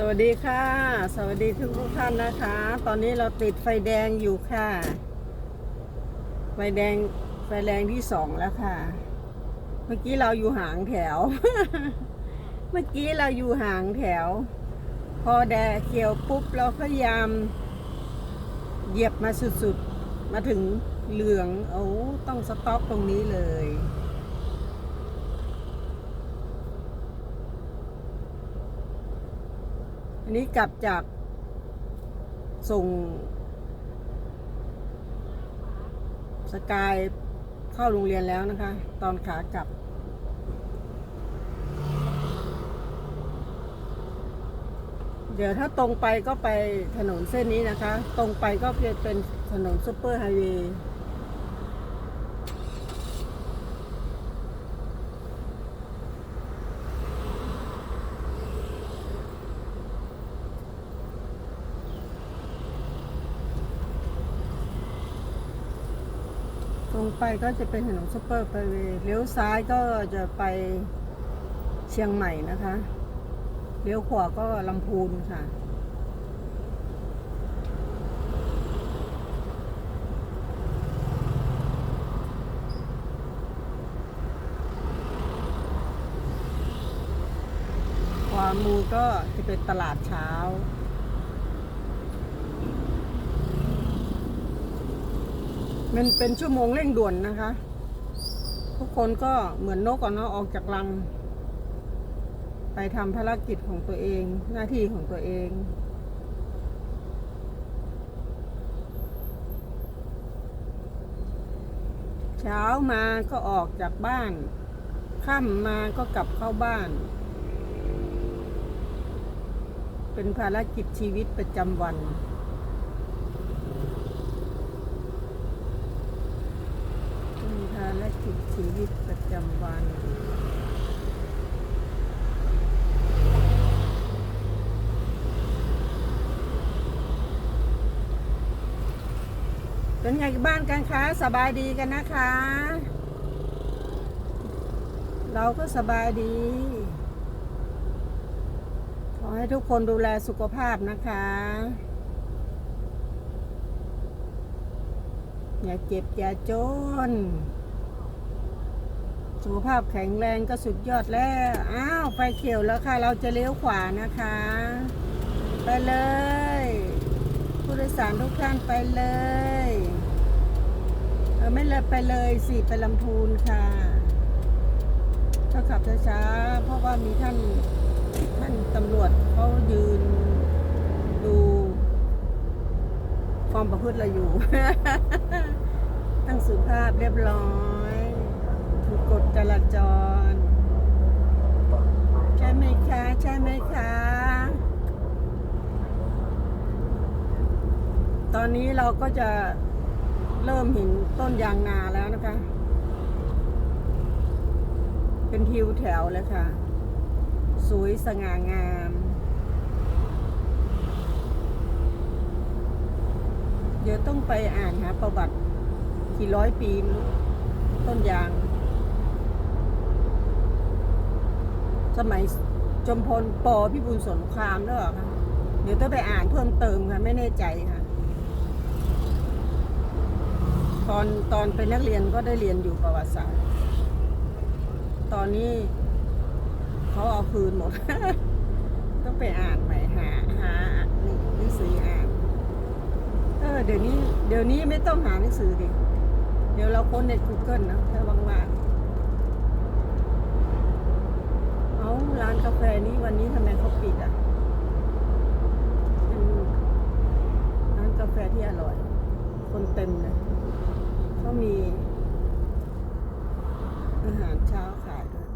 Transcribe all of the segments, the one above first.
สวัสดีค่ะ สวัสดีทุกทุกท่านนะคะ ตอนนี้เราติดไฟแดงอยู่ค่ะ ไฟแดงไฟแดงที่สองแล้วค่ะ เมื่อกี้เราอยู่หางแถว เมื่อกี้เราอยู่หางแถว พอแดดเขียวปุ๊บเราพยายามเหยียบมาสุดๆ มาถึงเหลือง โอ้ต้องสต็อปตรงนี้เลย อันนี้กลับจากส่งสกายเข้าโรงเรียนแล้วนะคะ ตอนขากลับ เดี๋ยวถ้าตรงไปก็ไปถนนเส้นนี้นะคะ ตรงไปก็จะเป็นถนนซุปเปอร์ไฮเวย์ ไปก็จะเป็นถนนซุปเปอร์ไฮเวย์เลี้ยวซ้ายก็จะไปเชียงใหม่นะคะ เลี้ยวขวาก็ลำพูนค่ะขวามือก็จะเป็นตลาดเช้า มันเป็นชั่วโมงเร่งด่วนนะคะ ทุกคนก็เหมือนนกก่อนเนาะออกจากรัง ไปทำภารกิจของตัวเอง หน้าที่ของตัวเองเช้ามาก็ออกจากบ้าน ค่ำมาก็กลับเข้าบ้าน เป็นภารกิจชีวิตประจำวัน เป็นภารกิจชีวิตประจำวัน เป็นไงบ้านกันคะสบายดีกันนะคะ เราก็สบายดี ขอให้ทุกคนดูแลสุขภาพนะคะอย่าเจ็บอย่าจน สุขภาพแข็งแรงก็สุดยอดแล้ว อ้าว ไฟเขียวแล้วค่ะ เราจะเลี้ยวขวานะคะ ไปเลย ผู้โดยสารทุกท่านไปเลย เออไม่เลยไปเลยสิไปลำพูนค่ะถ้าขับช้าๆ เพราะว่ามีท่านท่านตำรวจเขายืนดูความประพฤติเราอยู่ ตั้งสุภาพเรียบร้อย ถูกกฎจราจร ใช่ไหมคะ ใช่ไหมคะ ตอนนี้เราก็จะเริ่มเห็นต้นยางนาแล้วนะคะ เป็นทิวแถวเลยค่ะ สวยสง่างามเดี๋ยวต้องไปอ่านหาประวัติกี่ร้อยปีต้นยาง สมัยจมพลปอพิบูลสงครามด้วยเหรอคะเดี๋ยวต้องไปอ่านเพิ่มเติมค่ะ ไม่แน่ใจค่ะ ตอนตอนเป็นนักเรียนก็ได้เรียนอยู่ประวัติศาสตร์ ตอนนี้เขาเอาคืนหมด ต้องไปอ่านใหม่หาหาหนังสืออ่านเออเดี๋ยวนี้ เดี๋ยวนี้ไม่ต้องหาหนังสือดิเดี๋ยวเราค้นใน Google นะถ้าว่างๆเอา ร้านกาแฟนี้วันนี้ทำไมเขาปิดอะเป็นร้านกาแฟที่อร่อย คนเต็มเลยเขามี อาหารเช้าขายด้วย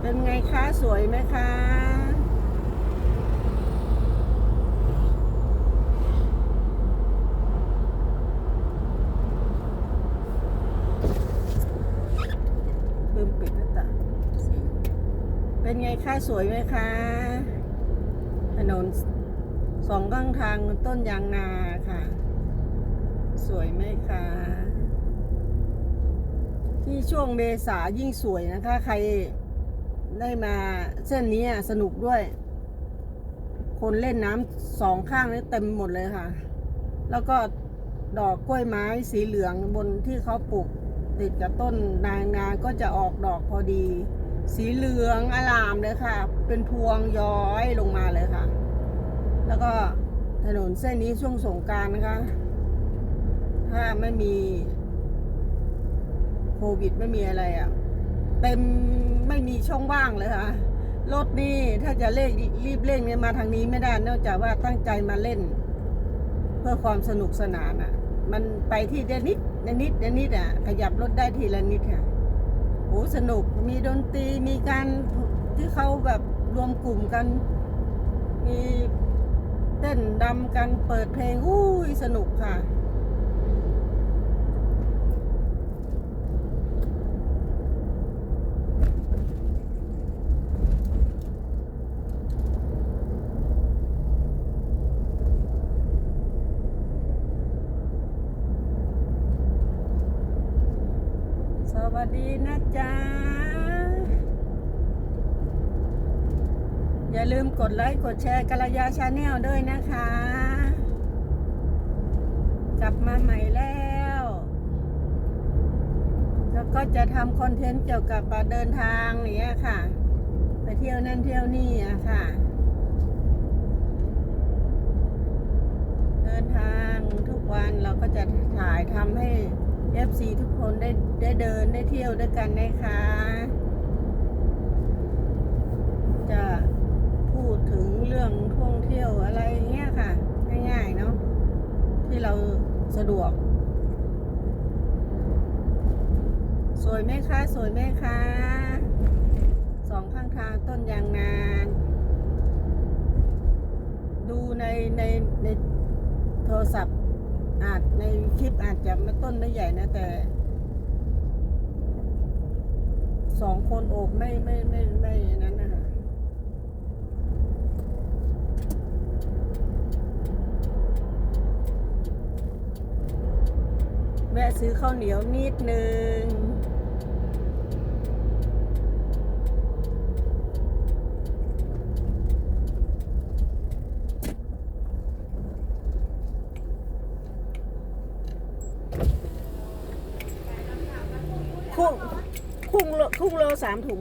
เป็นไงคะ สวยไหมคะ ลืมปิดหน้าต่างสิเป็นไงคะ สวยไหมคะ ถนนสองข้างทางต้นยางนาค่ะ สวยไหมคะ ที่ช่วงเมษายิ่งสวยนะคะ ใครได้มาเส้นนี้สนุกด้วย คนเล่นน้ำสองข้างนี่เต็มหมดเลยค่ะ แล้วก็ดอกกล้วยไม้สีเหลืองบนที่เขาปลูกติดกับต้นนางนาก็จะออกดอกพอดี สีเหลืองอลามเลยค่ะ เป็นพวงย้อยลงมาเลยค่ะ แล้วก็ถนนเส้นนี้ช่วงสงการนะคะ ถ้าไม่มีโควิดไม่มีอะไรอะ่ะ เต็มไม่มีช่องว่างเลยค่ะ รถนี่ถ้าจะเร่งรีบเร่งเนี่ยมาทางนี้ไม่ได้ นอกจากว่าตั้งใจมาเล่น เพื่อความสนุกสนานอะ่ะ มันไปที่เดนิดเดนิดเดนิดอะ ขยับรถได้ทีละนิดค่ะ โอ้สนุกมีดนตรีมีการที่เขาแบบรวมกลุ่มกัน มีเต้นดำกันเปิดเพลงอู้ยสนุกค่ะ ส วัสดีนะจ๊ะ อย่าลืมกดไลค์ กดแชร์กัลยาชาแนลด้วยนะคะ กลับมาใหม่แล้ว แล้วก็จะทำคอนเทนต์เกี่ยวกับเดินทางอย่างเนี้ยค่ะ ไปเที่ยวนั่นเที่ยวนี่อะค่ะ เดินทางทุกวันเราก็จะถ่ายทำให้ FC ทุกคนได้ได้เดินได้เที่ยวด้วยกันนะคะ จะพูดถึงเรื่องท่องเที่ยวอะไรเงี้ยค่ะ ง่ายๆเนาะที่เราสะดวก สวยไหมคะสวยไหมคะสองข้างทางต้นยางนานดูในในในโทรศัพท์ อาจในคลิปอาจจะไม่ต้นไม่ใหญ่นะแต่สองคนโอบไม่ไม่ไม่ไม่นั้นนะคะแวะซื้อข้าวเหนียวนิดนึง คุ้งคุ้งโลคุ้งโลสามถุง